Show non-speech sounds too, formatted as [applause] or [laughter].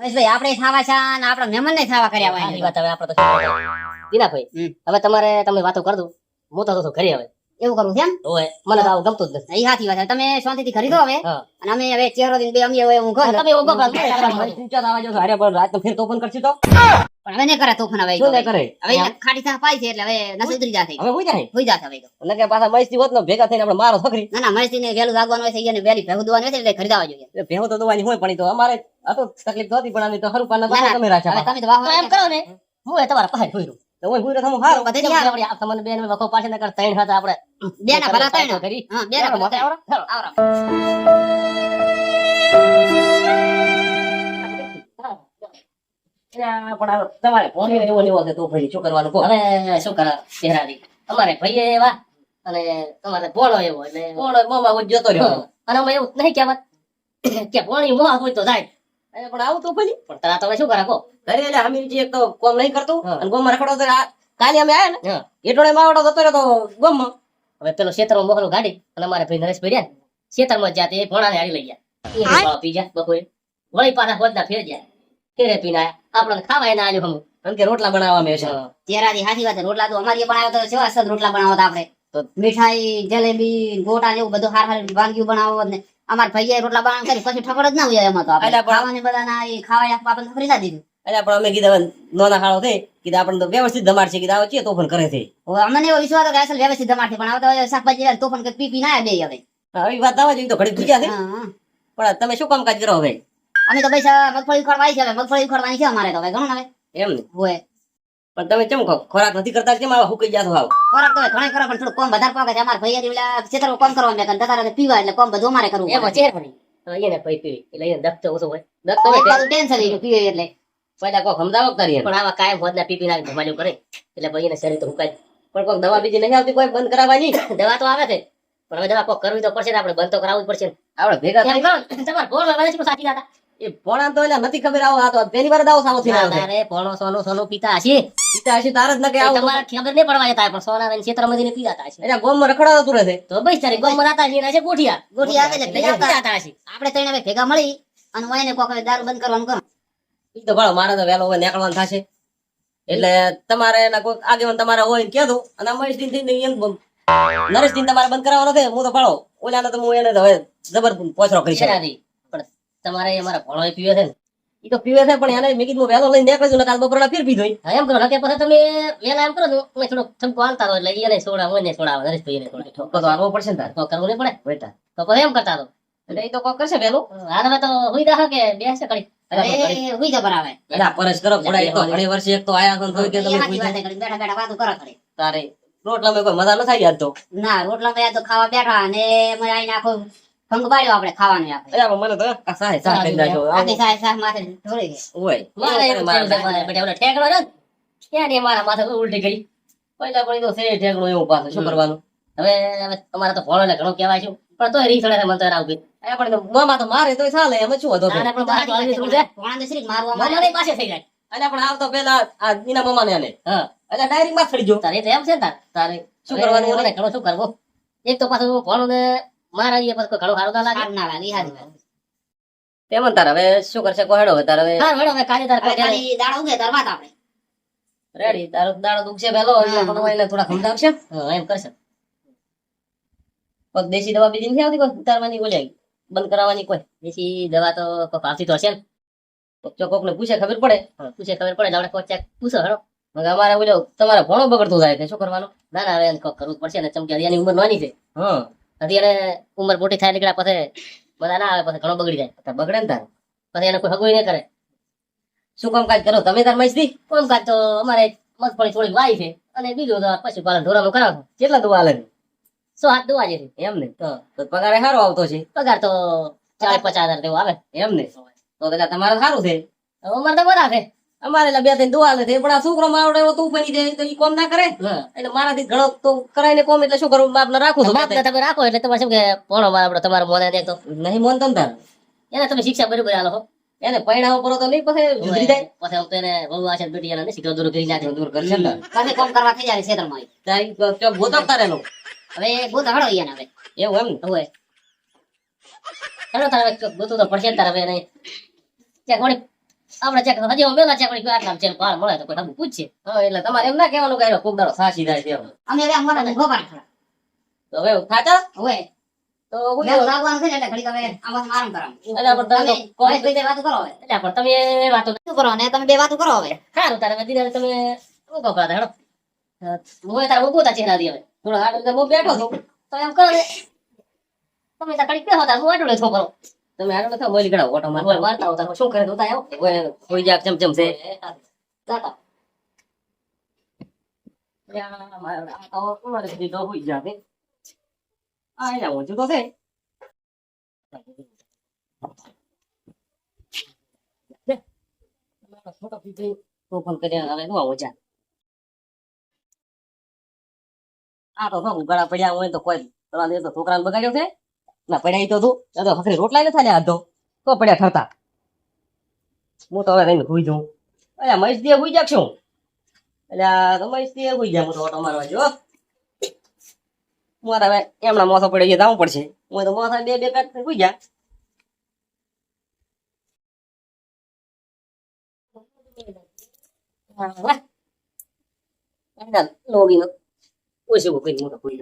મહેશભાઈ આપણે થાવા છે અને આપણા મહેમાન ને થાવા કર્યા હોય. વાત હવે આપણે તો દીનાભાઈ હવે તમારે તમે વાતો કર દો. હું તો ઘરે હવે. એવું કરવું છે એમ? ઓય. મને તો આવું ગમતું જ નથી. એ સાચી વાત છે. તમે શાંતિથી ખરીદો હવે. અને અમે હવે ચહેરો દિન બે અમે હવે હું ઘર તમે ઓગો કરો. ઊંચા આવા જો હારે પણ રાત ફેર તોફાન કરશું તો. પણ હવે નહીં કરે તોફાન હવે શું નહીં કરે? હવે ખાડી થા પાઈ છે એટલે હવે નસ ઉતરી જાશે હવે હોય જાય? હોઈ જાશે હવે તો. લગે પાછા મસ્તી હોત ને ભેગા થઈને આપણે મારો છોકરી. ના ના મહેશજી ને વેલું લાગવાનું હોય છે એને વેલી ભેગું દવાનું હોય છે એટલે ખરીદાવા જોઈએ. ભેગું ભેગો તો દવાની હોય પણ તો અમારે આ તો તકલીફ તો હતી પણ અમે તો હરું પાના. તમે રાખ્યા તમે તો એમ કરો ને હું તમારા પાસે ફોઈરું તો હું ફોઈરું થમું હારું બધે કેમ હારું. આપણે તમને બેન વખો પાછે નકર ત્રણ હતા આપણે. બે ના ભલા ત્રણ. કરી. હા બે ના ભલા ત્રણ. આવરા. પણ તમારે ફોન એવો લેવો છે તો ભાઈ શું કરવાનું કહો? હવે શું કરે ચહેરાની? અમારે ભાઈ એવા અને તમારે પોણો એવો એટલે ભોળો મોમાં જતો રહ્યો. અને અમે એવું નહીં કહેવાત કે ભોણી મોહ હોય તો જાય. પણ આવું તો ભલી. પણ તારા તમે શું કરે કહો ઘરે એટલે હમીરજી એક તો કોમ નહીં કરતું અને ગોમમાં રખડો તો કાલે અમે આયા ને એટલો માવડો જતો રહ્યો તો ગોમમાં. હવે પેલો ખેતરમાં મોકલું ગાડી અને અમારે ભાઈ નરેશ ભાઈ રહ્યા ખેતરમાં જાતે એ ભોણાને હારી લઈ ગયા. પી ગયા બપોરે. વળી પાછા હોદના ફેર ગયા. કેરે પીને આપણને ખાવાય ના આલ્યું હમ કારણ કે રોટલા બનાવવા મેં છે. ચહેરાની સાચી વાત રોટલા તો અમારી બનાવ્યો તો અસલ રોટલા બનાવતા આપણે. મીઠાઈ જલેબી ગોટા જેવું એવું બધું હાર હાર વાનગીઓ બનાવો ને અમારા ભાઈએ રોટલા બાણ કરી પછી ઠકડ જ ના હોય એમાં તો આપણે. ખાવાની બધા ના એ ખાવા આપણને ના દીધું. એટલે પણ અમે કીધા નોના ખાડો થઈ કીધા આપણે તો વ્યવસ્થિત ધમાડ છે કીધા આવો છીએ તોફાન કરે છે. હવે અમને એવો વિશ્વાસ હતો કે અસલ વ્યવસ્થિત જમાડથી પણ આવતા હોય શાકભાજી તો તોફાન કે પી પી ના બે હવે. આવી વાત થવા જોઈએ તો ઘડી પૂછ્યા છે. પણ તમે શું કામ કાજ કરો હવે? અમે તો પૈસા મગફળી ઉખાડવાની છે હવે મગફળી ઉખાડવાની છે અમારે તો હવે ઘણું હવે. એમ હોય. પણ તમે કેમ કહો ખોરાક નથી કરતા? કેમ આવા હુકાઈ જાતો આવ? ખોરાક તો ઘણા કરો પણ થોડું કોમ વધારે પાકે છે. અમારા ભાઈ પેલા ખેતરમાં કોમ કરવા મેં જતા રહે પીવા એટલે કોમ બધું અમારે કરવું એમાં. ચેર પડી અહીંયા ને પી પીવી. એટલે અહીંયા દખતો ઓછો હોય. દખતો હોય ટેન્શન થઈ પીવે એટલે. પહેલા કોક સમજાવો કરીએ પણ આવા કાયમ હોદના પી પી નાખી ધમાલ્યું કરે. એટલે ભાઈ એને શરીર તો હુકાય. પણ કોઈ દવા બીજી નહીં આવતી કોઈ બંધ કરાવવાની [laughs] દવા તો આવે છે. પણ હવે દવા કોક કરવી તો પડશે ને આપણે બંધ તો કરાવવું જ પડશે આપણે ભેગા તમારે ભોળ વાળા સાચી હતા એ ભોળા તો એટલે નથી ખબર આવો આ તો પહેલી વાર દાવો સાવો થઈને આવે છે. ભોળો સોનું સોનું પીતા હશે. પીતા હશે તાર જ ન કે આવું તમારે ખબર નહીં પડવા જતા પણ સોના ને ક્ષેત્રમાં જઈને પીતા હશે. એટલે ગોમમાં રખડાતો તું રહે તો બસ તારી ગોમમાં જાતા હશે ને ગોઠિયા. ગોઠિયા આવે એટલે પીતા પીતા હશે. આપણે ત્રણે હવે ભેગા મળી અને હું એને કોક દારૂ બંધ કરવાનું કરો. ઈ તો ભાળો મારે તો વહેલો હવે નીકળવાનું થશે. એટલે તમારે એના કોઈ આગેવાન તમારે હોય કે કહેજો. અને દિન દિન એમ નરેશ દિન તમારે બંધ કરાવવાનો છે. હું તો ભાળો ઓલાને તો હું એને હવે જબર પોચરો કરી શકું. તમારે અમારા ભણો પીવે છે ને. ઈ તો પીવે છે પણ એને મેં કીધું વહેલો લઈને નીકળું છું ને કાલ બપોરના ફેર પીધો એમ કરો કે પછી તમે વહેલા એમ કરો ને તમે થોડો ઠમકો હાલતા રહો એટલે એને સોડા હોય ને સોડા નરેશ ભાઈ એને ઠપકો તો આવવો પડશે ને તાર. તો કરવું નહીં પડે? બેટા. તો પછી એમ કરતા રહો. એટલે એ તો કોક કરશે વહેલું. હા તમે તો હુઈ દા કે બેસે કરી તો તો તો એ રોટલા કોઈ મજા નો થાય તો? ના રોટલા માં તો ખાવા બેઠા અને આખો ભંગ આપણે ખાવાનું આપણે. અરે મને તો આ સાહે સાહ કરી નાખ્યો આખી સાય સાય માથે ઢોળી ગઈ. ઓય મારે મારે બેટા ઓલા ઠેકડો છે ને, ને મારા માથે ઉલટી ગઈ પહેલા પણ તો છે ઠેકડો એવું પાછું શું કરવાનું? હવે હવે તમારે તો ભણો એટલે ઘણું કહેવાય છું. પણ તોય રીસ મને તો આવું એ પણ મોમાં તો મારે તોય ચાલે એમ શું હતો પણ મારે તો આવી શું છે. ભોળાને તો શ્રી મારવા મારે. પાસે થઈ જાય. અલ્યા પણ આવતો પેલા આ એના ને આને. હા. એટલે ડાયરેક્ટમાં ફરી ગયો. તારે એમ છે તારે શું કરવાનું મને શું કરવું? એક તો પાછું ભણું ને મારા પછી ઘણું સારું ના લાગે? ના લાગે, સાચી તેમ તાર હવે શું કરશે કોહેડો હવે તાર હવે. હા હેડો હવે કાલે તાર હવે દાડો ઉગે તાર વાત આપણે. રેડી તારો દાડો દુખશે પેલો એટલે પણ એને થોડા સમજાવશે હા એમ કરશે. પણ દેશી દવા બીજી નથી આવતી કોઈ ઉતારવાની બોલે બંધ કરાવવાની કોઈ? દેશી દવા તો કોઈ આવતી તો હશે ને. કોક ને પૂછે ખબર પડે. પૂછે ખબર પડે આપણે કોઈ ચેક પૂછો હેડો. મગ અમારે બોલ્યો તમારે ભણો બગડતો જાય છે શું કરવાનું? ના ના હવે કોક કરવું પડશે ને ચમકે એની ઉંમર નાની છે. હા. હજી એને ઉંમર મોટી થાય નીકળ્યા પછી બધા ના આવે પછી ઘણો બગડી જાય. બગડે ને તાર. પછી એને કોઈ હગુય નહીં કરે. શું કામકાજ કરો? તમે તાર મસ્તી કામકાજ તો અમારે મગફળી થોડી વાય છે. અને બીજું તો પશુપાલન ઢોરાનું કરાવો કેટલા દુવા હાલે સો હાથ દુવા છે. એમ ને? તો તો પગાર સારો આવતો છે. પગાર તો ચાલીસ પચાસ હજાર જેવો આવે. એમ ને? તો કદાચ તમારે સારું છે. અમારે તો બધા છે. અમારે બે ત્રણ દુઆ છે. પણ આ છોકરો મારો એવો તું બની જાય તો કોમ ના કરે? એટલે મારાથી ઘણો તો કરાય ને કોમ એટલે શું કરું? બાપ ને રાખું છું તમે રાખો એટલે તમારે શું કે પોણો આપડે તમારે મોને દે તો. નહીં મોન તમ તાર. એને તમે શિક્ષા બરોબર આલો એને પરિણામ પર તો નહીં પછી સુધરી જાય. પછી હું તો એને બહુ આશા બેટી એને શીખો દૂર કરી નાખે. દૂર કરી ને કાલે કામ કરવા થઈ જાય ખેતરમાં તારી તો ભૂતો તારેલો હવે ગોત હળો એને હવે. એવું એમ હવે હેડો તારે ગોતું તો પડશે તારે હવે નહીં ત્યાં કોણી આપણે ચેક હજી અમે ના ચેક કરી આટલા ચેક પાર મળે તો કોઈ તમે પૂછે હા એટલે તમારે એમ ના કહેવાનું કે કોક દાડો સાચી થાય છે અમે હવે અમારા ધંધો પાડ ખરા. તો હવે થાતા હવે. તો હું મેં લાગવાનું છે ને એટલે ઘડી તમે આમાં આરામ કરાવું એટલે આપણે તમે કોઈ- બે વાતો કરો હવે. એટલે પણ તમે વાતો શું કરો ને? તમે બે વાતો કરો હવે. સારું તારે દિને તમે શું કહો હેડો. હું તારે ઊભો તા ચહેરા દી હવે. થોડો હાડ હું બેઠો છું. તો એમ કરો તમે તાર કડી કે તાર હું આટલો લેતો કરો તમે આટલો લેતો બોલી કડાવો ઓટો માર મારતા હો તાર શું કરે તો તાયો કોઈ જાક ચમ ચમ છે જાતા યા મારા આ તો મારે દીધો હોઈ જાતે આ એના હું તો છે ફોટો પીધી તો ફોન કર્યા હવે નું આવો જા આ તો શું ગળા પડ્યા હોય તો કોઈ પેલા દિવસ તો છોકરાને બગાડ્યો છે ના પડ્યા તો તું તો ફકરી રોટલા ને થાય આધો તો. પડ્યા ઠરતા. હું તો હવે રહીને ભૂઈ જાઉં. અરે મહેશ દે ભૂઈ જાક છું એટલે તો મહેશ દે ભૂઈ જાય હું તો ઓટો મારવા જો મારે એમના મોસો પડે જવું પડશે. હું તો મોસા બે બે પેક ભૂઈ જા લોગીનો. ઓછું કોઈ મોટો કોઈ